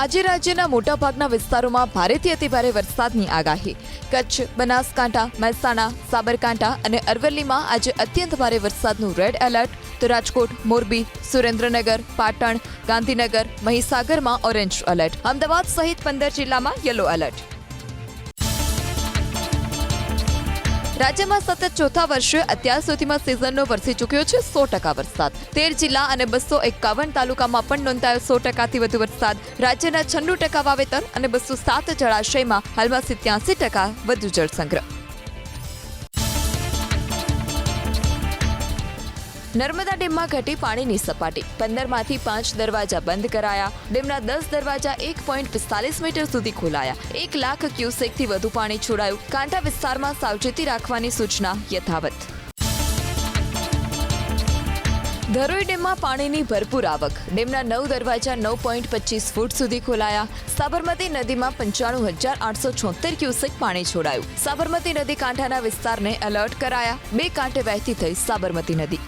આજે રાજ્યના મોટાભાગના વિસ્તારોમાં ભારેથી અતિભારે વરસાદની આગાહી. કચ્છ, બનાસકાંઠા, મહેસાણા, સાબરકાંઠા અને અરવલ્લીમાં આજે અત્યંત ભારે વરસાદનું રેડ એલર્ટ તો રાજકોટ, મોરબી, સુરેન્દ્રનગર, પાટણ, ગાંધીનગર, મહીસાગરમાં ઓરેન્જ એલર્ટ અમદાવાદ સહિત પંદર જિલ્લામાં યલો એલર્ટ રાજ્યમાં સતત ચોથા વર્ષે અત્યાર સુધીમાં સિઝનનો વરસી ચૂક્યો છે સો ટકા વરસાદ. તેર જિલ્લા અને બસો એકાવન તાલુકામાં પણ નોંધાયો સો ટકાથી વધુ વરસાદ. રાજ્યના છન્નું ટકા વાવેતર અને બસો સાત જળાશયમાં હાલમાં સિત્યાસી ટકા વધુ જળસંગ્રહ. નર્મદા ડેમમાં ઘટી પાણીની સપાટી. પંદરમાંથી પાંચ દરવાજા બંધ કરાયા. ડેમના દસ દરવાજા એક પોઈન્ટ પિસ્તાલીસ મીટર સુધી ખોલાયા. એક લાખ ક્યુસેકથી વધુ પાણી છોડાયું. કાંઠા વિસ્તારમાં સાવચેતી રાખવાની સૂચના યથાવત. ધરોઈ ડેમમાં પાણીની ભરપૂર આવક. ડેમના નવ દરવાજા નવ પોઈન્ટ પચીસ ફૂટ સુધી ખોલાયા. સાબરમતી નદીમાં પંચાણું હજાર આઠસો છોતેર ક્યુસેક પાણી છોડાયું. સાબરમતી નદી કાંઠાના વિસ્તારને એલર્ટ કરાયા. બે કાંઠે વહેતી થઈ સાબરમતી નદી.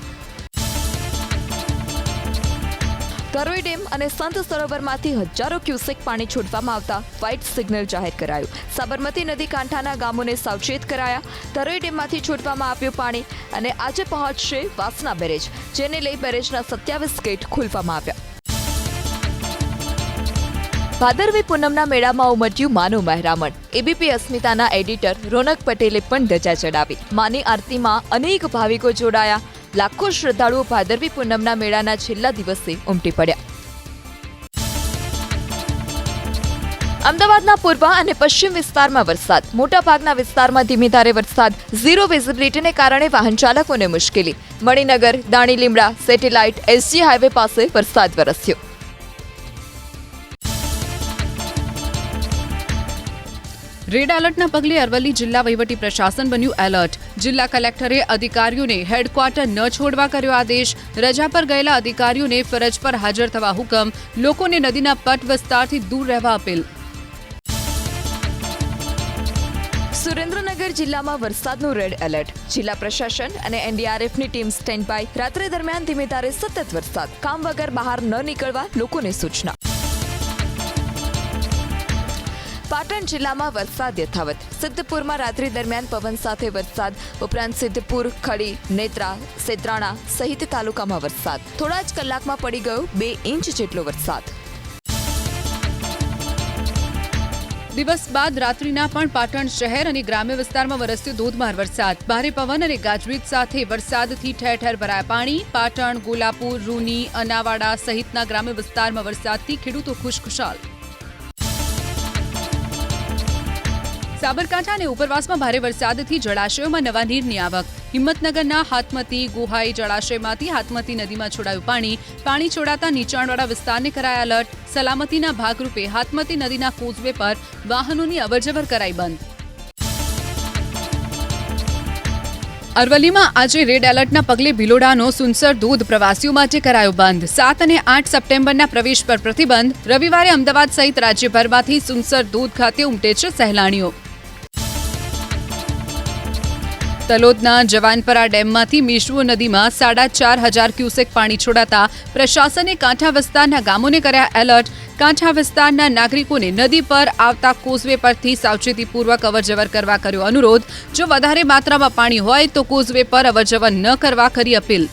ધરોઈ ડેમ અને સંત સરોવરમાંથી હજારો ક્યુસેક પાણી છોડવામાં આવતા વ્હાઇટ સિગ્નલ જાહેર કરાયું. સાબરમતી નદી કાંઠાના ગામોને સાવચેત કરાયા. ધરોઈ ડેમમાંથી છોડવામાં આવ્યું પાણી અને આજે પહોંચશે વાસના બેરેજ, જેને લઈ બેરેજના સત્યાવીસ ગેટ ખોલવામાં આવ્યા. ભાદરવી પૂનમના મેળામાં ઉમટ્યું માનું મહેરામણ. એબીપી અસ્મિતાના એડિટર રોનક પટેલે પણ ધજા ચડાવી. માની આરતીમાં અનેક ભાવિકો જોડાયા. લાખો શ્રદ્ધાળુઓ ભાદરવી પૂનમના મેળાના છેલ્લા દિવસે ઉમટી પડ્યા. અમદાવાદના પૂર્વ અને પશ્ચિમ વિસ્તારમાં વરસાદ. મોટાભાગના વિસ્તારમાં ધીમી ધારે વરસાદ. ઝીરો વિઝિબિલિટીને કારણે વાહન ચાલકોને મુશ્કેલી. મણિનગર દાણી લીમડા, સેટેલાઇટ, એસજી હાઈવે પાસે વરસાદ વરસ્યો. રેડ એલર્ટના પગલે અરવલ્લી જિલ્લા વહીવટી પ્રશાસન બન્યું એલર્ટ. જિલ્લા કલેક્ટરે અધિકારીઓને હેડક્વાર્ટર ન છોડવા કર્યો આદેશ. રજા પર ગયેલા અધિકારીઓને ફરજ પર હાજર થવા હુકમ. લોકોને નદીના પટ વિસ્તારથી દૂર રહેવા અપીલ. સુરેન્દ્રનગર જિલ્લામાં વરસાદનું રેડ એલર્ટ. જિલ્લા પ્રશાસન અને એનડીઆરએફની ટીમ સ્ટેન્ડ બાય રાત્રે દરમિયાન ધીમે ધારે સતત વરસાદ. કામ વગર બહાર ન નીકળવા લોકોને સૂચના. પાટણ જિલ્લામાં વરસાદ યથાવત. સિદ્ધપુરમાં રાત્રિ દરમિયાન પવન સાથે વરસાદ. ઉપરાંત સિદ્ધપુર, ખડી, નેત્રા, સેત્રાણા સહિત તાલુકામાં વરસાદ. થોડા જ કલાકમાં પડી ગયો બે ઇંચ જેટલો વરસાદ. દિવસ બાદ રાત્રિના પણ પાટણ શહેર અને ગ્રામ્ય વિસ્તારમાં વરસ્યો ધોધમાર વરસાદ. ભારે પવન અને ગાજવીજ સાથે વરસાદથી ઠેર ઠેર ભરાયા પાણી. પાટણ, ગોલાપુર, રૂની, અનાવાડા સહિતના ગ્રામ્ય વિસ્તારમાં વરસાદથી ખેડૂતો ખુશખુશાલ. સાબરકાંઠા અને ઉપરવાસમાં ભારે વરસાદથી જળાશયોમાં નવા નીરની આવક. હિંમતનગરના હાથમતી, ગુહાઈ જળાશયમાંથી હાથમતી નદીમાં છોડાયું પાણી. પાણી છોડાતા નીચાણવાળા વિસ્તારને કરાયા એલર્ટ સલામતીના ભાગરૂપે હાથમતી નદીના કોઝવે પર વાહનોની અવરજવર કરાઈ બંધ. અરવલ્લીમાં આજે રેડ એલર્ટના પગલે ભિલોડાનો સુનસર ધોધ પ્રવાસીઓ માટે કરાયો બંધ. સાત અને આઠ સપ્ટેમ્બરના પ્રવેશ પર પ્રતિબંધ. રવિવારે અમદાવાદ સહિત રાજ્યભરમાંથી સુનસર ધોધ ખાતે ઉમટે છે સહેલાણીઓ. તલોદના જવાનપરા ડેમમાંથી મેશ્વો નદીમાં સાડા ચાર હજાર ક્યુસેક પાણી છોડાતા પ્રશાસને કાંઠા વિસ્તારના ગામોને કર્યા એલર્ટ. કાંઠા વિસ્તારના નાગરિકોને નદી પર આવતા કોઝવે પરથી સાવચેતીપૂર્વક અવરજવર કરવા કર્યો અનુરોધ. જો વધારે માત્રામાં પાણી હોય તો કોઝવે પર અવરજવર ન કરવા કરી અપીલ.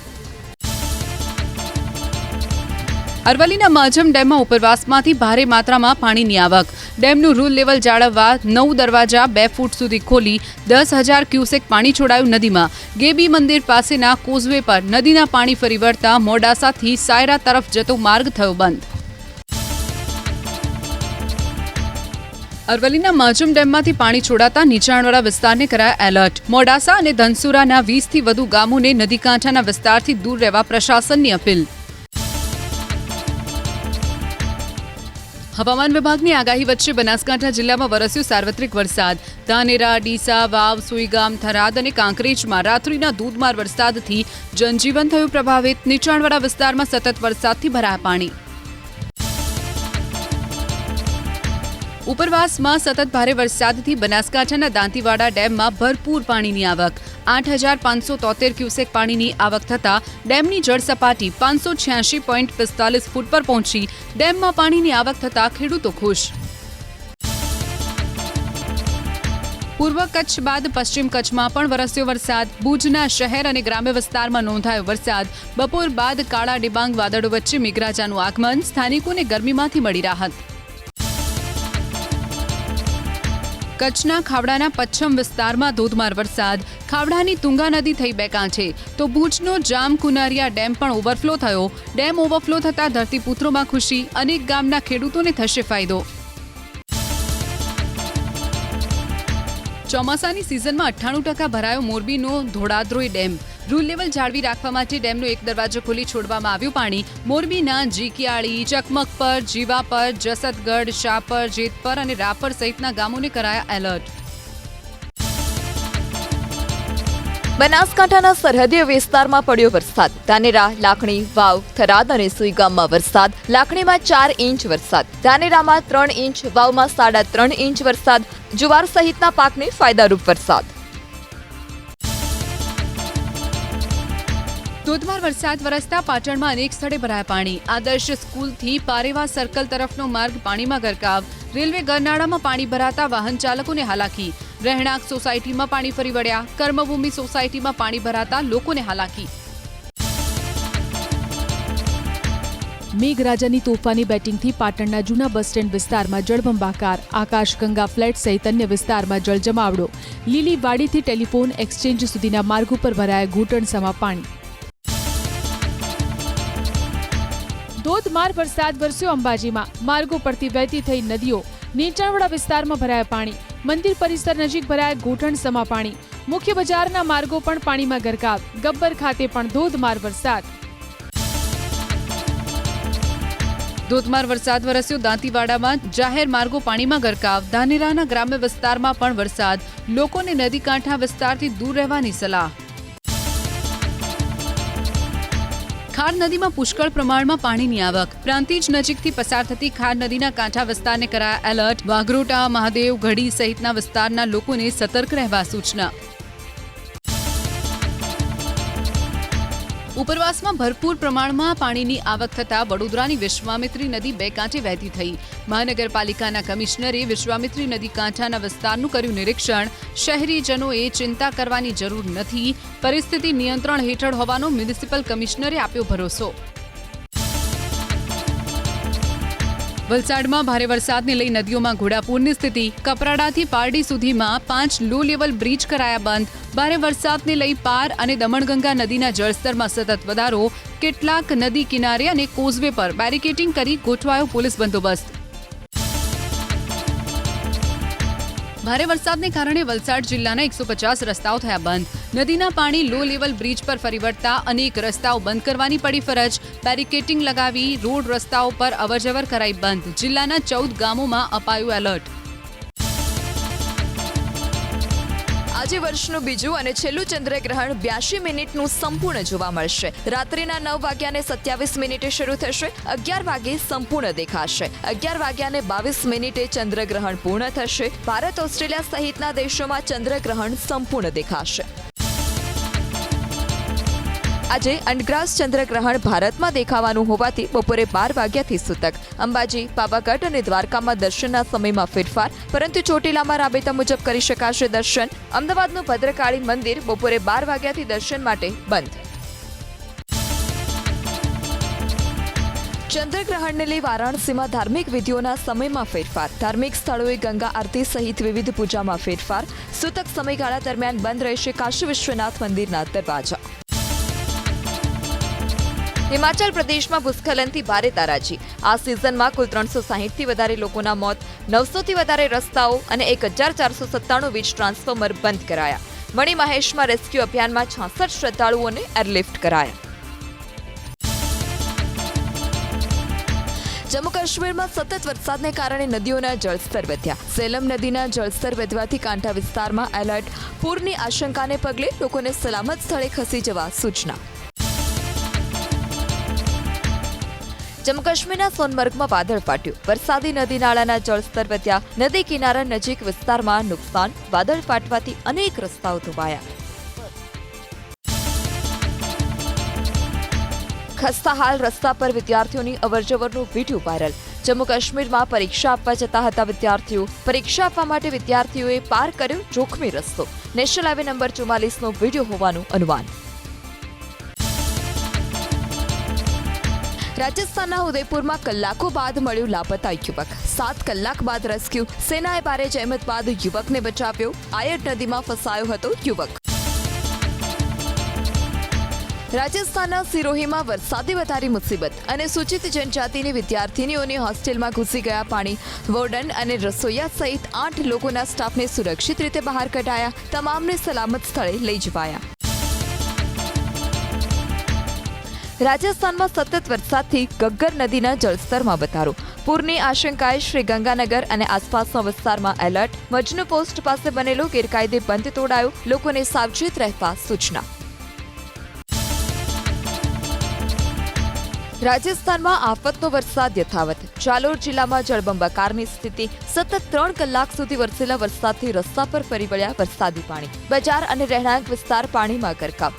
અરવલ્લીના માજમ ડેમમાં ઉપરવાસમાંથી ભારે માત્રામાં પાણીની આવક. ડેમનું રૂલ લેવલ જાળવવા નવ દરવાજા બે ફૂટ સુધી ખોલી દસ હજાર ક્યુસેક પાણી છોડાયું નદીમાં. ગેબી મંદિર પાસેના કોઝવે પર નદીના પાણી ફરી વળતા મોડાસાથી સાયરા તરફ જતો માર્ગ થયો બંધ. અરવલ્લીના માજમ ડેમમાંથી પાણી છોડાતા નીચાણવાળા વિસ્તારને કરાયા એલર્ટ. મોડાસા અને ધનસુરાના વીસથી વધુ ગામોને નદી કાંઠાના વિસ્તારથી દૂર રહેવા પ્રશાસનની અપીલ. હવામાન વિભાગની આગાહી વચ્ચે બનાસકાંઠા જિલ્લામાં વરસ્યો સાર્વત્રિક વરસાદ. ધાનેરા, ડીસા, વાવ, સુઈગામ, થરાદ અને કાંકરેજમાં રાત્રિના ધોધમાર વરસાદથી જનજીવન થયું પ્રભાવિત. નીચાણવાળા વિસ્તારમાં સતત વરસાદથી ભરાયા પાણી. ઉપરવાસમાં સતત ભારે વરસાદથી બનાસકાંઠાના દાંતીવાડા ડેમમાં ભરપૂર પાણીની આવક. આઠ હજાર પાંચસો તોતેર ક્યુસેક પાણીની આવક થતાં ડેમની જળ સપાટી પાંચસો છ્યાસી પોઈન્ટ પિસ્તાલીસ ફૂટ પર પહોંચી. ડેમમાં પાણીની આવક થતાં ખેડૂતો ખુશ. પૂર્વ કચ્છ બાદ પશ્ચિમ કચ્છમાં પણ વરસ્યો વરસાદ. ભુજના શહેર અને ગ્રામ્ય વિસ્તારમાં નોંધાયો વરસાદ. બપોર બાદ કાળા ડિબાંગ વાદળો વચ્ચે મેઘરાજાનું આગમન. સ્થાનિકોને ગરમીમાંથી મળી રાહત. કચ્છના ખાવડાના પશ્ચિમ વિસ્તારમાં ધોધમાર વરસાદ. ખાવડાની તુંગા નદી થઈ બે કાંઠે. તો ભુજનો જામ કુનારિયા ડેમ પણ ઓવરફ્લો થયો. ડેમ ઓવરફ્લો થતાં ધરતીપુત્રોમાં ખુશી. અનેક ગામના ખેડૂતોને થશે ફાયદો. ચોમાસાની સિઝનમાં અઠ્ઠાણું ટકા ભરાયો મોરબીનો ધોળાદ્રોઈ ડેમ. રૂલ લેવલ જાળવી રાખવા માટે ડેમનો એક દરવાજો ખોલી છોડવામાં આવ્યું પાણી. મોરબીના જીકિયાળી ચકમકપર જીવાપર જસદગઢ શાપર જેતપર અને રાપર સહિતના ગામોને કરાયા એલર્ટ. બનાસકાંઠાના સરહદીય વિસ્તારમાં પડ્યો વરસાદ. ધાનેરા, લાખણી, વાવ, થરાદ અને સુઈગામમાં વરસાદ. લાખણીમાં ચાર ઇંચ વરસાદ. ધાનેરામાં ત્રણ ઇંચ, વાવમાં સાડા ત્રણ ઇંચ વરસાદ. જુવાર સહિતના પાકને ફાયદારૂપ વરસાદ. ધોધમાર વરસાદ વરસતા પાટણમાં અનેક સ્થળે ભરાયા પાણી. આદર્શ સ્કૂલથી પારેવા સર્કલ તરફનો માર્ગ પાણીમાં ગરકાવ. રેલવે ગરનાળામાં પાણી ભરાતા વાહન ચાલકોને હાલાકી. રહેણાંક સોસાયટીમાં પાણી ફરી વળ્યા. કર્મભૂમિ સોસાયટીમાં પાણી ભરાતા લોકોને હાલાકી. મેઘરાજાની તોફાની બેટિંગથી પાટણના જૂના બસ સ્ટેન્ડ વિસ્તારમાં જળબંબાકાર. આકાશગંગા ફ્લેટ સહિત અન્ય વિસ્તારમાં જળજમાવડો. લીલી વાડીથી ટેલિફોન એક્સચેન્જ સુધીના માર્ગ ઉપર ભરાયા ઘૂંટણસમા પાણી. ધોધમાર વરસાદ વરસ્યો અંબાજીમાં. માર્ગો પરથી વહેતી થઈ નદીઓ. નીચાણવાળા વિસ્તારમાં ભરાયા પાણી. મંદિર પરિસર નજીક ભરાયા સમા પાણી. મુખ્ય બજારના માર્ગો પણ પાણીમાં ગરકાવ. ગબ્બર ખાતે પણ ધોધમાર વરસાદ. ધોધમાર વરસાદ વરસ્યો દાંતીવાડામાં. જાહેર માર્ગો પાણીમાં ગરકાવ. ધાનેરાના ગ્રામ્ય વિસ્તારમાં પણ વરસાદ. લોકોને નદી કાંઠા વિસ્તારથી દૂર રહેવાની સલાહ. ખાર નદીમાં પુષ્કળ પ્રમાણમાં પાણીની આવક. પ્રાંતિજ નજીકથી પસાર થતી ખાર નદીના કાંઠા વિસ્તારને કરાયા એલર્ટ. વાઘરોટા, મહાદેવ, ઘડી સહિતના વિસ્તારના લોકોને સતર્ક રહેવા સૂચના. ઉપરવાસમાં ભરપૂર પ્રમાણમાં પાણીની આવક થતાં વડોદરાની વિશ્વામિત્રી નદી બે કાંઠે વહેતી થઈ. મહાનગરપાલિકાના કમિશનરે વિશ્વામિત્રી નદી કાંઠાના વિસ્તારનું કર્યું નિરીક્ષણ. શહેરીજનોએ ચિંતા કરવાની જરૂર નથી. પરિસ્થિતિ નિયંત્રણ હેઠળ હોવાનો મ્યુનિસિપલ કમિશનરે આપ્યો ભરોસો. વલસાડમાં ભારે વરસાદને લઈ નદીઓમાં ઘોડાપૂરની સ્થિતિ. કપરાડાથી પારડી સુધીમાં પાંચ લો લેવલ બ્રિજ કરાયા બંધ. ભારે વરસાદને લઈ પાર અને દમણગંગા નદીના જળસ્તરમાં સતત વધારો. કેટલાક નદી કિનારે અને કોઝવે પર બેરિકેટિંગ કરી ગોઠવાયો પોલીસ બંદોબસ્ત. ભારે વરસાદને કારણે વલસાડ જિલ્લાના એકસો પચાસ રસ્તાઓ થયા બંધ. નદીના પાણી લો લેવલ બ્રિજ પર ફરી વળતા અનેક રસ્તાઓ બંધ કરવાની પડી ફરજ. બેરિકેટિંગ લગાવી રોડ રસ્તાઓ પર અવરજવર કરાઈ બંધ. જિલ્લાના ચૌદ ગામોમાં અપાયું એલર્ટ. આજે વર્ષનું બીજું અને છેલ્લું ચંદ્રગ્રહણ બ્યાસી મિનિટનું સંપૂર્ણ જોવા મળશે. રાત્રિના નવ વાગ્યાને સત્યાવીસ મિનિટે શરૂ થશે, અગિયાર વાગે સંપૂર્ણ દેખાશે. અગિયાર વાગ્યાને બાવીસ મિનિટે ચંદ્રગ્રહણ પૂર્ણ થશે. ભારત, ઓસ્ટ્રેલિયા સહિતના દેશોમાં ચંદ્રગ્રહણ સંપૂર્ણ દેખાશે. આજે અંડગ્રાસ ચંદ્રગ્રહણ ભારતમાં દેખાવાનું હોવાથી બપોરે બાર વાગ્યાથી સૂતક. અંબાજી પાવાગઢ અને દ્વારકામાં દર્શનના સમયમાં ફેરફાર, પરંતુ ચોટીલામાં રાબેતા મુજબ કરી શકાશે દર્શન. અમદાવાદનું ભદ્રકાળી મંદિર બપોરે બાર વાગ્યાથી દર્શન માટે બંધ. ચંદ્રગ્રહણને લઈ વારાણસીમાં ધાર્મિક વિધિઓના સમયમાં ફેરફાર. ધાર્મિક સ્થળોએ ગંગા આરતી સહિત વિવિધ પૂજામાં ફેરફાર. સૂતક સમયગાળા દરમિયાન બંધ રહેશે કાશી વિશ્વનાથ મંદિરના દરવાજા. હિમાચલ પ્રદેશમાં ભૂસ્ખલનથી ભારે તારાજી. આ સિઝનમાં કુલ ત્રણસો સાહીઠથી વધારે લોકોના મોત, નવસોથી વધારે રસ્તાઓ અને એક હજાર ચારસો સત્તાણું વીજ ટ્રાન્સફોર્મર બંધ કરાયા. મણી મહેશમાં રેસ્ક્યુ અભિયાનમાં છાસઠ શ્રદ્ધાળુઓને એરલિફ્ટ કરાયા. જમ્મુ કાશ્મીરમાં સતત વરસાદને કારણે નદીઓના જળસ્તર વધ્યા. સેલમ નદીના જળસ્તર વધવાથી કાંઠા વિસ્તારમાં એલર્ટ. પૂરની આશંકાને પગલે લોકોને સલામત સ્થળે ખસી જવા સૂચના. જમ્મુ કાશ્મીરના સોનમર્ગમાં વાદળ ફાટ્યું. વરસાદી નદી નાળાના જળસ્તર વધ્યા. નદી કિનારા નજીક વિસ્તારમાં નુકસાન, વાદળ ફાટવાથી અનેક રસ્તાઓ ધોવાયા. ખસ્તા હાલ રસ્તા પર વિદ્યાર્થીઓની અવરજવરનું વીડિયો વાયરલ. જમ્મુ કાશ્મીરમાં પરીક્ષા આપવા જતા હતા વિદ્યાર્થીઓ. પરીક્ષા આપવા માટે વિદ્યાર્થીઓએ પાર કર્યો જોખમી રસ્તો. નેશનલ હાઈવે નંબર ચુમ્માલીસનો વીડિયો હોવાનું અનુમાન. રાજસ્થાનના ઉદયપુરમાં કલાકો બાદ મળ્યું લાપતા યુવક. સાત કલાક બાદ રેસ્ક્યુ. સેનાએ ભારે જહેમત બાદ યુવકને બચાવ્યો. આયર નદીમાં ફસાયો હતો યુવક. રાજસ્થાનના સિરોહીમાં વરસાદે વધારી મુસીબત અને સૂચિત જનજાતિની વિદ્યાર્થીનીઓની હોસ્ટેલમાં ઘૂસી ગયા પાણી. વોર્ડન અને રસોઈયા સહિત આઠ લોકોના સ્ટાફને સુરક્ષિત રીતે બહાર કઢાયા. તમામને સલામત સ્થળે લઈ જવાયા. રાજસ્થાનમાં સતત વરસાદથી ગગ્ગર નદીના જળસ્તરમાં વધારો. પૂરની આશંકાએ શ્રી અને આસપાસના વિસ્તારમાં એલર્ટ. મજનુ પોસ્ટ પાસે બનેલો ગેરકાયદે બંધ તોડાયો. લોકોને સાવચેત રહેવા સૂચના. રાજસ્થાનમાં આફતનો વરસાદ યથાવત. જાલોર જિલ્લામાં જળબંબાકારની સ્થિતિ. સતત ત્રણ કલાક સુધી વરસેલા વરસાદથી રસ્તા પર ફરી વળ્યા વરસાદી પાણી. બજાર અને રહેણાંક વિસ્તાર પાણીમાં ગરકાવ.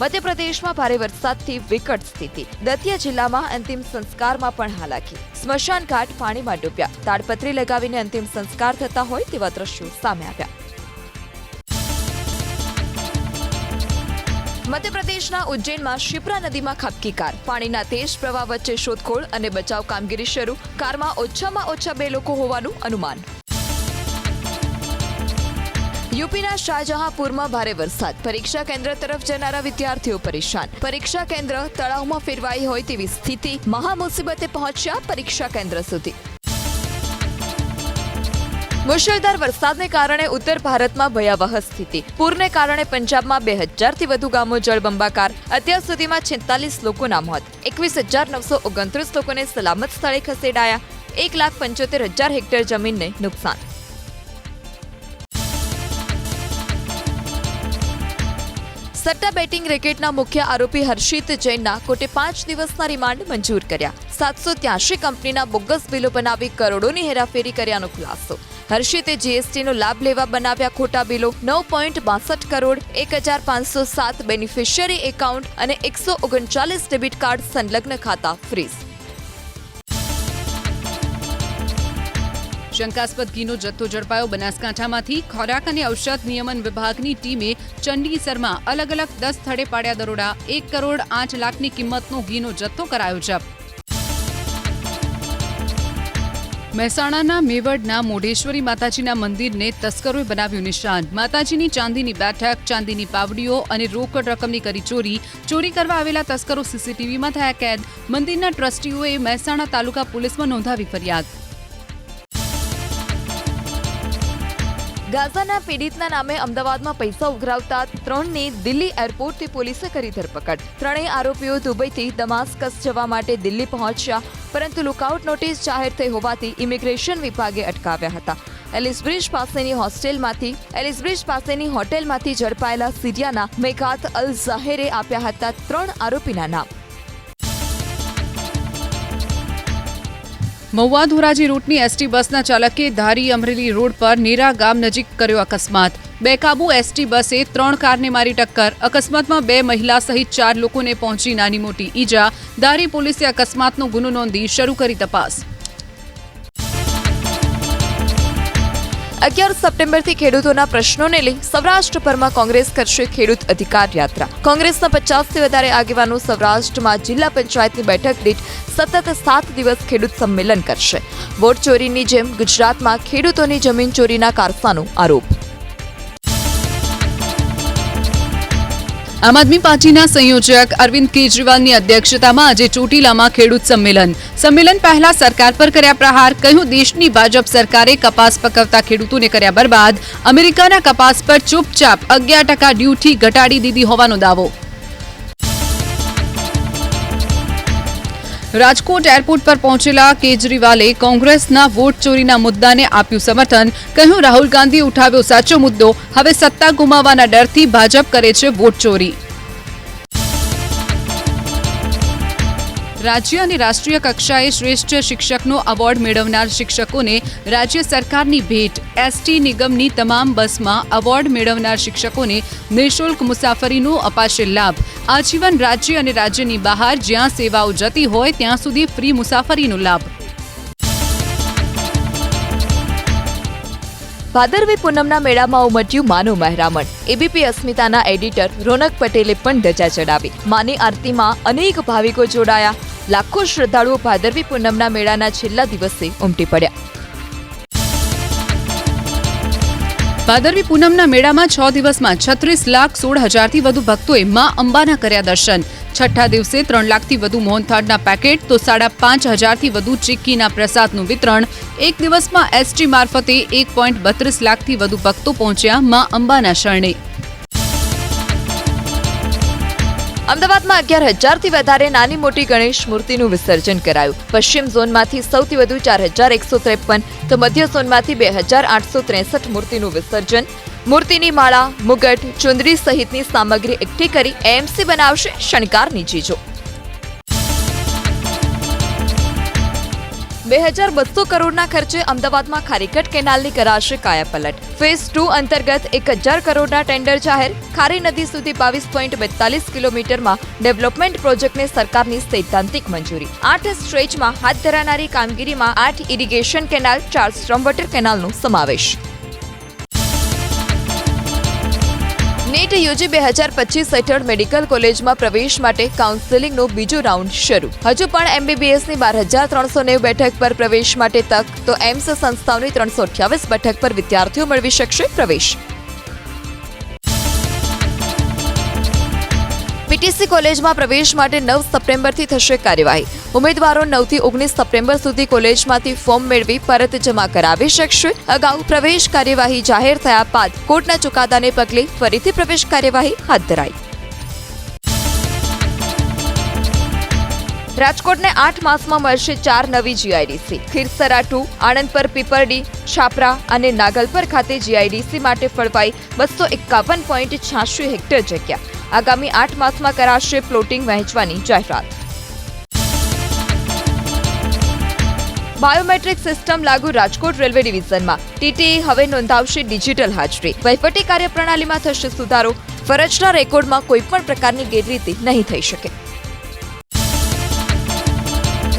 મધ્યપ્રદેશમાં ભારે વરસાદથી વિકટ સ્થિતિ. દતિયા જિલ્લામાં અંતિમ સંસ્કારમાં પણ હાલાકી. સ્મશાન ઘાટ પાણીમાં ડૂબ્યા. તાડપત્રી લગાવીને અંતિમ સંસ્કાર થતા હોય તેવા દ્રશ્યો સામે આવ્યા. મધ્યપ્રદેશના ઉજ્જૈનમાં શિપ્રા નદીમાં ખાબકી કાર. પાણીના તેજ પ્રવાહ વચ્ચે શોધખોળ અને બચાવ કામગીરી શરૂ. કારમાં ઓછામાં ઓછા બે લોકો હોવાનું અનુમાન. યુપીના શાહજહાંપુરમાં ભારે વરસાદ. પરીક્ષા કેન્દ્ર તરફ જનારા વિદ્યાર્થીઓ પરેશાન. પરીક્ષા કેન્દ્ર તળાવમાં ફેરવાઈ હોય તેવી સ્થિતિ મહા મુસીબતે પહોંચ્યા પરીક્ષા કેન્દ્ર સુધી. મુશળધાર વરસાદને કારણે ઉત્તર ભારતમાં ભયાવહ સ્થિતિ. પૂરને કારણે પંજાબમાં બે હજારથી વધુ ગામો જળબંબાકાર. અત્યાર સુધીમાં છેતાલીસ લોકોના મોત. એકવીસ હજાર નવસો ઓગણત્રીસ લોકોને સલામત સ્થળે ખસેડાયા. એક લાખ પંચોતેર હજાર હેક્ટર જમીનને નુકસાન. સટ્ટા બેટિંગ રેકેટના મુખ્ય આરોપી હર્ષિત જૈનના કોર્ટે પાંચ દિવસના રિમાન્ડ મંજૂર કર્યા. સાતસો ત્યાસી કંપનીના બોગસ બિલો બનાવી કરોડોની હેરાફેરી કર્યાનો ખુલાસો. હર્ષિતે જીએસટીનો લાભ લેવા બનાવ્યા ખોટા બિલો નવ પોઈન્ટ બાસઠ કરોડ, એક હજાર પાંચસો સાત બેનિફિશિયરી એકાઉન્ટ અને એકસો ઓગણચાલીસ ડેબિટ કાર્ડ સંલગ્ન ખાતા ફ્રીઝ. શંકાસ્પદ ઘીનો જથ્થો ઝડપાયો બનાસકાંઠામાંથી. ખોરાક અને ઔષધ નિયમન વિભાગની ટીમે ચંડીસરમાં અલગ અલગ દસ સ્થળે પાડ્યા દરોડા એક કરોડ આઠ લાખની કિંમતનો ઘીનો જથ્થો કરાયો જપ્ત મહેસાણાના મેવડના મોઢેશ્વરી માતાજીના મંદિરને તસ્કરોએ બનાવ્યું નિશાન. માતાજીની ચાંદીની બેઠક, ચાંદીની પાવડીઓ અને રોકડ રકમની કરી ચોરી. ચોરી કરવા આવેલા તસ્કરો સીસીટીવીમાં થયા કેદ. મંદિરના ટ્રસ્ટીઓએ મહેસાણા તાલુકા પોલીસમાં નોંધાવી ફરિયાદ. ગાઝાના પીડિતના નામે અમદાવાદમાં પૈસા ઉઘરાવતા ત્રણની દિલ્હી એરપોર્ટથી પોલીસે કરી ધરપકડ. ત્રણેય આરોપીઓ દુબઈથી દમાસ્કસ જવા માટે દિલ્હી પહોંચ્યા, પરંતુ લુકઆઉટ નોટિસ જાહેર થઈ હોવાથી ઇમિગ્રેશન વિભાગે અટકાવ્યા હતા. એલિસબ્રિજ પાસેની હોસ્ટેલમાંથી એલિસબ્રિજ પાસેની હોટેલમાંથી ઝડપાયેલા સિરિયાના મેઘાત અલ ઝાહેરે આપ્યા હતા ત્રણ આરોપીના નામ. મહુવા ધોરાજી રૂટની એસટી બસના ચાલકે ધારી અમરેલી રોડ પર નેરા ગામ નજીક કર્યો અકસ્માત. બેકાબુ એસટી બસે ત્રણ કારને મારી ટક્કર. અકસ્માતમાં બે મહિલા સહિત ચાર લોકોને પહોંચી નાની મોટી ઈજા. ધારી પોલીસે અકસ્માતનો ગુનો નોંધી શરૂ કરી તપાસ. અગિયાર સપ્ટેમ્બરથી ખેડૂતોના પ્રશ્નોને લઈ સૌરાષ્ટ્રભરમાં કોંગ્રેસ કરશે ખેડૂત અધિકાર યાત્રા. કોંગ્રેસના પચાસથી વધારે આગેવાનો સૌરાષ્ટ્રમાં જિલ્લા પંચાયતની બેઠક દીઠ સતત સાત દિવસ ખેડૂત સંમેલન કરશે. વોટ ચોરીની જેમ ગુજરાતમાં ખેડૂતોની જમીન ચોરીના કારસાનો આરોપ. આમ આદમી પાર્ટીના સંયોજક અરવિંદ કેજરીવાલની અધ્યક્ષતામાં આજે ચોટીલામાં ખેડૂત સંમેલન. સંમેલન પહેલા સરકાર પર કર્યા પ્રહાર, કહ્યું દેશની ભાજપ સરકારે કપાસ પકવતા ખેડૂતોને કર્યા બરબાદ, અમેરિકાના કપાસ પર ચૂપચાપ અગિયાર ટકા ડ્યુટી ઘટાડી દીધી હોવાનો દાવો. રાજકોટ એરપોર્ટ પર પહોંચેલા કેજરીવાલે કોંગ્રેસના વોટ ચોરીના મુદ્દાને આપ્યું સમર્થન, કહ્યું, રાહુલ ગાંધી ઉઠાવ્યો સાચો મુદ્દો. હવે સત્તા ગુમાવવાના ડરથી ભાજપ કરે છે વોટ ચોરી. રાજ્ય અને રાષ્ટ્રીય કક્ષાએ શ્રેષ્ઠ શિક્ષકનો એવોર્ડ મેળવનાર શિક્ષકોને રાજ્ય સરકારની ભેટ. એસટી નિગમની તમામ બસમાં એવોર્ડ મેળવનાર શિક્ષકોને નિઃશુલ્ક મુસાફરીનો અપાશે લાભ. આજીવન રાજ્ય અને રાજ્યની બહાર જ્યાં સેવાઓ જતી હોય ત્યાં સુધી ફ્રી મુસાફરીનો લાભ. ભાદરવી પૂનમના મેળામાં ઉમટ્યું માનું મહેરામણ. એબીપી અસ્મિતાના એડિટર રોનક પટેલે પણ ધજા ચડાવી. માની આરતીમાં અનેક ભાવિકો જોડાયા. લાખો શ્રદ્ધાળુઓ ભાદરવી પૂનમના મેળાના છેલ્લા દિવસે ઉમટી પડ્યા. ભાદરવી પૂનમના મેળામાં છ દિવસમાં છત્રીસ લાખ સોળ હજારથી વધુ ભક્તોએ મા અંબાના કર્યા દર્શન. છઠ્ઠા દિવસે ત્રણ લાખથી વધુ મોહનથાળના પેકેટ, તો સાડા પાંચ હજારથી વધુ ચિક્કીના પ્રસાદનું વિતરણ. એક દિવસમાં એસટી મારફતે એક પોઈન્ટ બત્રીસ લાખથી વધુ ભક્તો પહોંચ્યા મા અંબાના શરણે. અમદાવાદમાં અગિયાર હજારથી વધારે નાની મોટી ગણેશ મૂર્તિનું વિસર્જન કરાયું. પશ્ચિમ ઝોનમાંથી સૌથી વધુ ચાર હજાર એકસો ત્રેપન, તો મધ્ય ઝોનમાંથી બે હજાર આઠસો ત્રેસઠ મૂર્તિનું વિસર્જન. મૂર્તિની માળા, મુગટ ચુંદડી સહિતની સામગ્રી એકઠી કરી એએમસી બનાવશે શણગારની ચીજો. બે હજાર બસો કરોડના ખર્ચે અમદાવાદમાં ખારીકટ કેનાલની કરાશે કાયાપલટ. ફેઝ ટુ અંતર્ગત એક હજાર કરોડના ટેન્ડર જાહેર. ખારી નદી સુધી બાવીસ પોઈન્ટ બેતાલીસ કિલોમીટરમાં ડેવલપમેન્ટ પ્રોજેક્ટને સરકારની સૈદ્ધાંતિક મંજૂરી. આઠ સ્ટ્રેચમાં હાથ ધરાનારી કામગીરીમાં આઠ ઇરિગેશન કેનાલ ચાર સ્ટ્રમ વોટર કેનાલનો સમાવેશ. નીટ યુજી બે હજાર પચીસ હેઠળ મેડિકલ કોલેજમાં પ્રવેશ માટે કાઉન્સેલિંગનો બીજો રાઉન્ડ શરૂ. હજુ પણ એમબીબીએસની બાર હજાર ત્રણસો નેવું બેઠક પર પ્રવેશ માટે તક, તો એમ્સ સંસ્થાઓની ત્રણસો અઠ્યાવીસ બેઠક પર વિદ્યાર્થીઓ મેળવી શકશે પ્રવેશ. પીટીસી કોલેજમાં પ્રવેશ માટે નવ સપ્ટેમ્બરથી થશે કાર્યવાહી. ઉમેદવારો નવથી ઓગણીસ સપ્ટેમ્બર સુધી કોલેજમાંથી ફોર્મ મેળવી પરત જમા કરાવી શકશે. અગાઉ પ્રવેશ કાર્યવાહી જાહેર થયા બાદ કોર્ટના ચુકાદાને પગલે ફરીથી પ્રવેશ કાર્યવાહી હાથ ધરાઈ. રાજકોટને આઠ માસમાં મળશે ચાર નવી જીઆઈડીસી ખીરસરા ટુ આણંદ પર પીપરડી, છાપરા અને નાગલપર ખાતે જીઆઈડીસી માટે ફળવાઈ બસો એકાવન પોઈન્ટ છ્યાસી હેક્ટર જગ્યા. આગામી આઠ માસમાં કરાશે પ્લોટિંગ વહેંચવાની જાહેરાત. બાયોમેટ્રિક સિસ્ટમ લાગુ રાજકોટ રેલવે ડિવિઝનમાં. ટીટીઈ હવે નોંધાવશે ડિજિટલ હાજરી. વહીવટી કાર્યપ્રણાલીમાં થશે સુધારો. ફરજના રેકોર્ડમાં કોઈપણ પ્રકારની ગેરરીતિ નહીં થઈ શકે.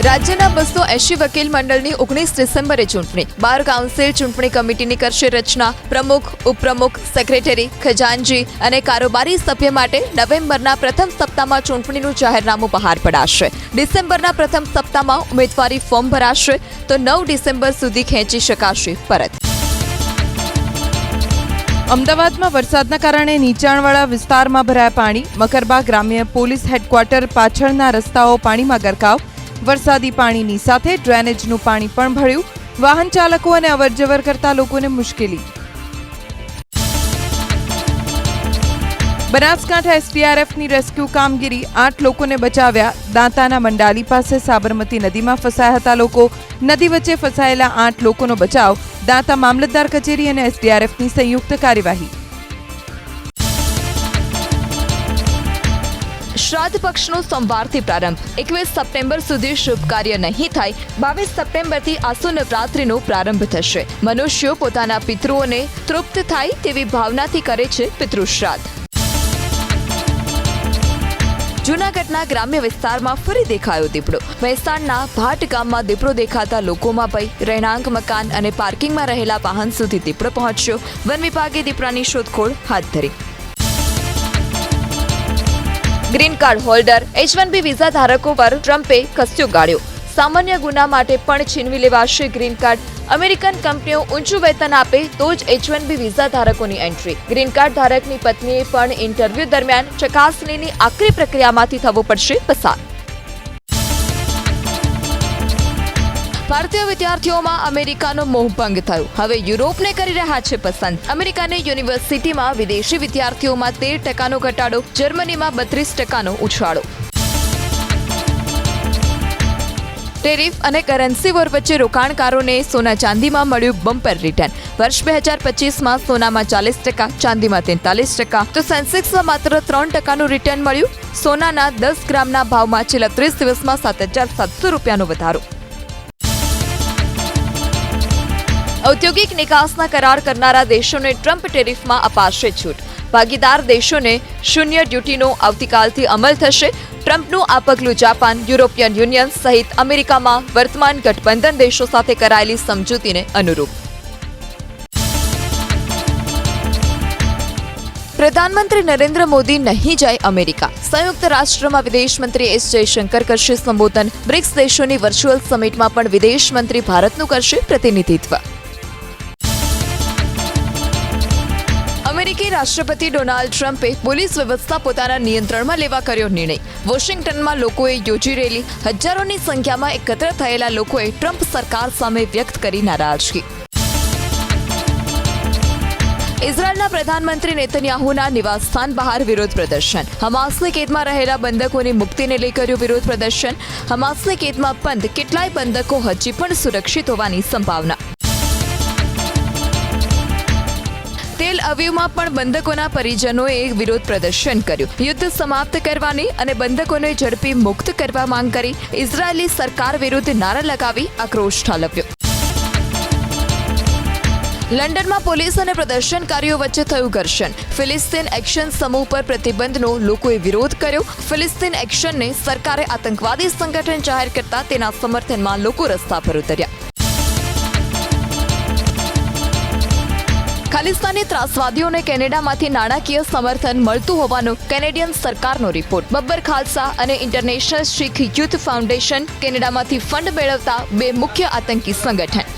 રાજ્યના બસો એસી વકીલ મંડળની ઓગણીસ ડિસેમ્બરે ચૂંટણી. બાર કાઉન્સિલ ચૂંટણી કમિટીની કરશે રચના. પ્રમુખ, ઉપપ્રમુખ, સેક્રેટરી, ખજાનજી અને કારોબારી સભ્ય માટે નવેમ્બરના પ્રથમ સપ્તાહમાં ચૂંટણીનું જાહેરનામું બહાર પડાશે. ડિસેમ્બરના પ્રથમ સપ્તાહમાં ઉમેદવારી ફોર્મ ભરાશે તો નવ ડિસેમ્બર સુધી ખેંચી શકાશે પરત. અમદાવાદમાં વરસાદના કારણે નીચાણવાળા વિસ્તારમાં ભરાયા પાણી. મકરબા ગ્રામ્ય પોલીસ હેડક્વાર્ટર પાછળના રસ્તાઓ પાણીમાં ગરકાવ. વરસાદી પાણીની સાથે ડ્રેનેજનું પાણી પણ ભળ્યું વાહન ચાલકો અને અવરજવર કરતા લોકોને મુશ્કેલી. બનાસકાંઠા એસડીઆરએફની રેસ્ક્યુ કામગીરી, આઠ લોકોને બચાવ્યા. દાંતાના મંડાલી પાસે સાબરમતી નદીમાં ફસાયા હતા લોકો. નદી વચ્ચે ફસાયેલા આઠ લોકોનો બચાવ. દાંતા મામલતદાર કચેરી અને એસડીઆરએફની સંયુક્ત કાર્યવાહી. શ્રાદ્ધ પક્ષનો સોમવારથી પ્રારંભ. એકવીસ સપ્ટેમ્બર સુધી શુભ કાર્ય નહીં થાય. બાવીસ સપ્ટેમ્બરથી આસુ નવરાત્રિનો પ્રારંભ થશે. મનુષ્યો પોતાના પિતૃઓને તૃપ્ત થાય તેવી ભાવનાથી કરે છે પિતૃશ્રાદ્ધ જૂનાગઢના ગ્રામ્ય વિસ્તારમાં ફરી દેખાયો દીપડો. મહેસાણના ભાટ ગામમાં દીપડો દેખાતા લોકોમાં ભય. રહેણાંક મકાન અને પાર્કિંગમાં રહેલા વાહન સુધી દીપડો પહોંચ્યો. વન વિભાગે દીપડાની શોધખોળ હાથ ધરી. Green card holder H one B visa ધારકો પર ટ્રમ્પે કસ્યો ગાળ્યો. સામાન્ય ગુના માટે પણ છીનવી લેવાશે ગ્રીન કાર્ડ. અમેરિકન કંપનીઓ ઊંચું વેતન આપે તો જ એચ વન બી વિઝા ધારકોની એન્ટ્રી. ગ્રીન કાર્ડ ધારકની પત્નીએ પણ ઇન્ટરવ્યૂ દરમિયાન ચકાસણીની આકરી પ્રક્રિયામાંથી થવો પડશે પસાર. ભારતીય વિદ્યાર્થીઓમાં અમેરિકાનો મોહભંગ થયો. હવે યુરોપને કરી રહ્યા છે પસંદ. અમેરિકાની યુનિવર્સિટીમાં વિદેશી વિદ્યાર્થીઓમાં તેર ટકાનો ઘટાડો, જર્મનીમાં બત્રીસ ટકાનો ઉછાળો. ટેરિફ અને કરન્સી વોર વચ્ચે રોકાણકારોને સોના ચાંદીમાં મળ્યું બમ્પર રિટર્ન. વર્ષ બે હજાર પચીસમાં સોનામાં ચાલીસ ટકા, ચાંદીમાં તેતાલીસ ટકા. તો સેન્સેક્સમાં માત્ર ત્રણ ટકાનું રિટર્ન મળ્યું. સોનાના દસ ગ્રામના ભાવમાં છેલ્લા ત્રીસ દિવસમાં સાત હજાર સાતસો રૂપિયાનો વધારો. ઔદ્યોગિક નિકાસના કરાર કરનારા દેશોને ટ્રમ્પ ટેરિફમાં અપાશે છૂટ. ભાગીદાર દેશોને શૂન્ય ડ્યુટીનો આવતીકાલથી અમલ થશે. ટ્રમ્પનું આ પગલું જાપાન, યુરોપિયન યુનિયન સહિત અમેરિકામાં વર્તમાન ગઠબંધન દેશો સાથે કરાયેલી સમજૂતીને અનુરૂપ. પ્રધાનમંત્રી નરેન્દ્ર મોદી નહીં જાય અમેરિકા. સંયુક્ત રાષ્ટ્રમાં વિદેશ મંત્રી એસ જયશંકર કરશે સંબોધન. બ્રિક્સ દેશોની વર્ચ્યુઅલ સમિટમાં પણ વિદેશ મંત્રી ભારતનું કરશે પ્રતિનિધિત્વ. અમેરિકી રાષ્ટ્રપતિ ડોનાલ્ડ ટ્રમ્પે પોલીસ વ્યવસ્થા પોતાના નિયંત્રણમાં લેવા કર્યો નિર્ણય. વોશિંગ્ટનમાં લોકોએ યોજી રહેલી હજારોની સંખ્યામાં એકત્ર થયેલા લોકોએ ટ્રમ્પ સરકાર સામે વ્યક્ત કરી નારાજગી. ઇઝરાયલના પ્રધાનમંત્રી નેતન્યાહુના નિવાસસ્થાન બહાર વિરોધ પ્રદર્શન. હમાસની કેદમાં રહેલા બંધકોની મુક્તિને લઈ કર્યું વિરોધ પ્રદર્શન. હમાસની કેદમાં બંધ કેટલાય બંધકો હજી પણ સુરક્ષિત હોવાની સંભાવના. તેલ અવિવમાં પણ બંધકોના પરિજનોએ વિરોધ પ્રદર્શન કર્યું. યુદ્ધ સમાપ્ત કરવાની અને બંધકોને ઝડપી મુક્ત કરવા માંગ કરી, ઇઝરાયેલી સરકાર વિરુદ્ધ નારા લગાવી આક્રોશ ઠાલવ્યો. લંડનમાં પોલીસ અને પ્રદર્શનકારીઓ વચ્ચે થયું ઘર્ષણ. ફિલિસ્તીન એક્શન સમૂહ પર પ્રતિબંધનો લોકોએ વિરોધ કર્યો. ફિલિસ્તીન એક્શનને સરકારે આતંકવાદી સંગઠન જાહેર કરતા તેના સમર્થનમાં લોકો રસ્તા પર ઉતર્યા. ખાલિસ્તાની ત્રાસવાદીઓને કેનેડામાંથી નાણાકીય સમર્થન મળતું હોવાનો કેનેડિયન સરકારનો રિપોર્ટ. બબ્બર ખાલસા અને ઇન્ટરનેશનલ શીખ યુથ ફાઉન્ડેશન કેનેડામાંથી ફંડ મેળવતા બે મુખ્ય આતંકી સંગઠન.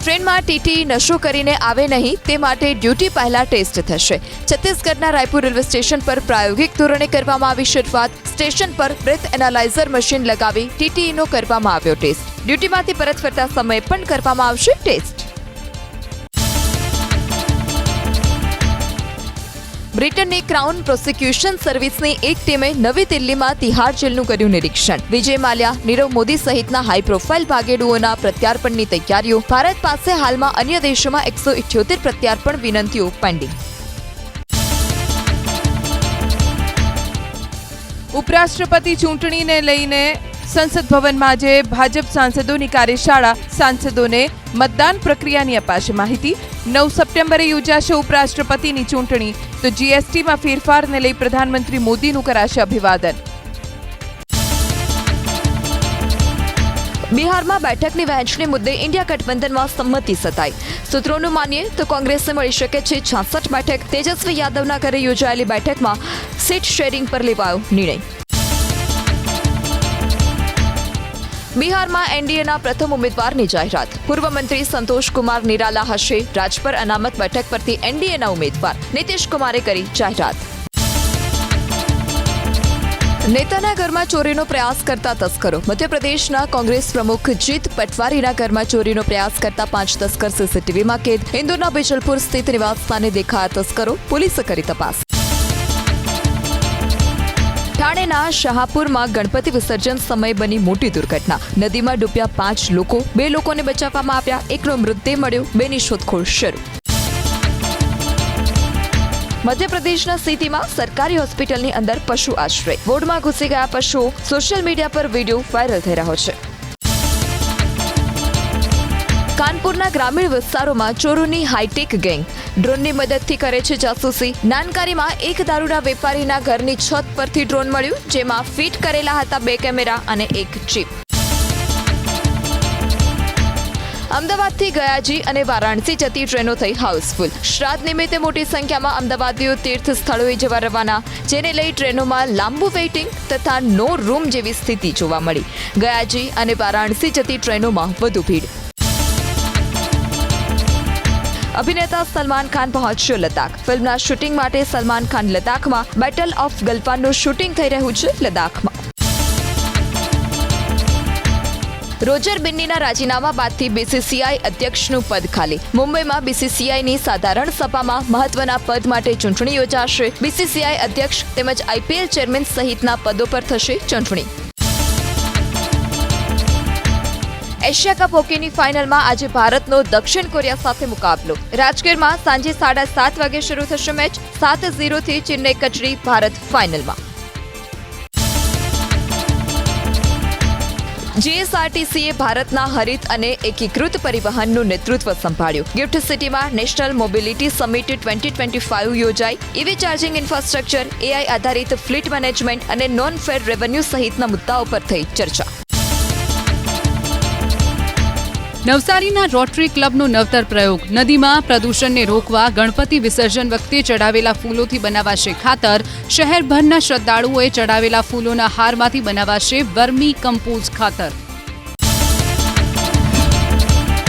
ટ્રેનમાં ટીટી નશો કરીને આવે નહીં, તે માટે ડ્યુટી પહેલા ટેસ્ટ થશે. છત્તીસગઢના રાયપુર રેલવે સ્ટેશન પર પ્રાયોગિક ધોરણે કરવામાં આવી શરૂઆત. સ્ટેશન પર બ્રેથ એનાલાઇઝર મશીન લગાવી ટીટીઈનો કરવામાં આવ્યો ટેસ્ટ. ડ્યુટીમાંથી પરત ફરતા સમયે પણ કરવામાં આવશે ટેસ્ટ. બ્રિટનની ક્રાઉન પ્રોસિક્યુશન સર્વિસની એક ટીમે નવી દિલ્હીમાં તિહાર જેલનું કર્યું નિરીક્ષણ. વિજય માલ્યા, નીરવ મોદી સહિતના હાઈ પ્રોફાઇલ ભાગેડુઓના પ્રત્યાર્પણની તૈયારીઓ. ભારત પાસે હાલમાં અન્ય દેશોમાં એકસો ઇઠ્યોતેર પ્રત્યાર્પણ વિનંતીઓ પેન્ડિંગ ઉપરાષ્ટ્રપતિ ચૂંટણીને લઈને સંસદ ભવનમાં આજે ભાજપ સાંસદોની કાર્યશાળા. સાંસદોને મતદાન પ્રક્રિયાની અપાશે માહિતી. નવ સપ્ટેમ્બરે યોજાશે ઉપરાષ્ટ્રપતિની ચૂંટણી. તો જીએસટીમાં ફેરફારને લઈ પ્રધાનમંત્રી મોદીનું કરાશે અભિવાદન. બિહારમાં બેઠકની વહેંચણી મુદ્દે ઇન્ડિયા ગઠબંધનમાં સંમતિ સતાઈ. સૂત્રોનું માનીએ તો કોંગ્રેસને મળી શકે છે છાસઠ બેઠક. તેજસ્વી યાદવના ઘરે યોજાયેલી બેઠકમાં સીટ શેરિંગ પર લેવાયો નિર્ણય. બિહારમાં એનડીએના પ્રથમ ઉમેદવારની જાહેરાત. પૂર્વ મંત્રી સંતોષ કુમાર નિરાલા હશે. રાજપર અનામત બેઠક પરથી એનડીએના ઉમેદવાર નીતિશ કુમારે કરી જાહેરાત. નેતાના ઘરમાં ચોરીનો પ્રયાસ કરતા તસ્કરો. મધ્યપ્રદેશના કોંગ્રેસ પ્રમુખ જીત પટવારીના ઘરમાં ચોરીનો પ્રયાસ કરતા પાંચ તસ્કર સીસીટીવીમાં કેદ. ઇન્દોરના બિજલપુર સ્થિત નિવાસસ્થાને દેખાયા તસ્કરો. પોલીસે કરી તપાસ. ઠાણેના શહાપુરમાં ગણપતિ વિસર્જન સમયે બની મોટી દુર્ઘટના. નદીમાં ડૂબ્યા પાંચ લોકો, બે લોકોને બચાવવામાં આવ્યા. એકનો મૃતદેહ મળ્યો, બેની શોધખોળ શરૂ. મધ્યપ્રદેશના સિટીમાં સરકારી હોસ્પિટલની અંદર પશુ આશ્રય. વોર્ડમાં ઘૂસી ગયા પશુઓ. સોશિયલ મીડિયા પર વીડિયો વાયરલ થઈ રહ્યો છે. કાનપુરના ગ્રામીણ વિસ્તારોમાં ચોરોની હાઈટેક ગેંગ. ડ્રોનની મદદથી કરે છે જાસૂસી. નાનકારીમાં એક દારૂના વેપારીના ઘરની છત પરથી ડ્રોન મળ્યું, જેમાં ફિટ કરેલા હતા બે કેમેરા અને એક ચીપ. અમદાવાદથી ગયાજી અને વારાણસી જતી ટ્રેનો થઈ હાઉસફુલ. શ્રાદ્ધ નિમિત્તે મોટી સંખ્યામાં અમદાવાદીઓ તીર્થ સ્થળોએ જવા રવાના, જેને લઈ ટ્રેનોમાં લાંબુ વેઇટિંગ તથા નો રૂમ જેવી સ્થિતિ જોવા મળી. ગયાજી અને વારાણસી જતી ટ્રેનોમાં વધુ ભીડ. અભિનેતા સલમાન ખાન પહોંચ્યો લદ્દાખ. ફિલ્મના શૂટિંગ માટે સલમાન ખાન લદ્દાખમાં બેટલ ઓફ ગલફાનનું શૂટિંગ થઈ રહ્યું છે લદ્દાખમાં. રોજર બિન્નીના રાજીનામા બાદથી બીસીસીઆઈ અધ્યક્ષનું પદ ખાલી. મુંબઈમાં બીસીસીઆઈની સાધારણ સભામાં મહત્વના પદ માટે ચૂંટણી યોજાશે. બીસીસીઆઈ અધ્યક્ષ તેમજ આઈપીએલ ચેરમેન સહિતના પદો પર થશે ચૂંટણી. એશિયા કપ હોકીની ફાઇનલમાં આજે ભારતનો દક્ષિણ કોરિયા સાથે મુકાબલો. રાજગીરમાં સાંજે સાડા સાત વાગે શરૂ થશે મેચ. સાત ઝીરોથી ચેન્નઈ કચડી ભારત ફાઇનલમાં. જીએસઆરટીસીએ ભારતના હરિત અને એકીકૃત પરિવહનનું નેતૃત્વ સંભાળ્યું. ગિફ્ટ સિટીમાં national mobility summit twenty twenty five યોજાઈ. ઈવી ચાર્જિંગ ઇન્ફ્રાસ્ટ્રક્ચર એઆઈ આધારિત ફ્લીટ મેનેજમેન્ટ અને નોન ફેર રેવન્યુ સહિતના મુદ્દાઓ પર થઈ ચર્ચા. નવસારીના રોટરી ક્લબનો નવતર પ્રયોગ. નદીમાં પ્રદૂષણને રોકવા ગણપતિ વિસર્જન વખતે ચડાવેલા ફૂલોથી બનાવાશે ખાતર. શહેરભરના શ્રદ્ધાળુઓએ ચડાવેલા ફૂલોના હારમાંથી બનાવાશે વર્મી કમ્પોઝ ખાતર.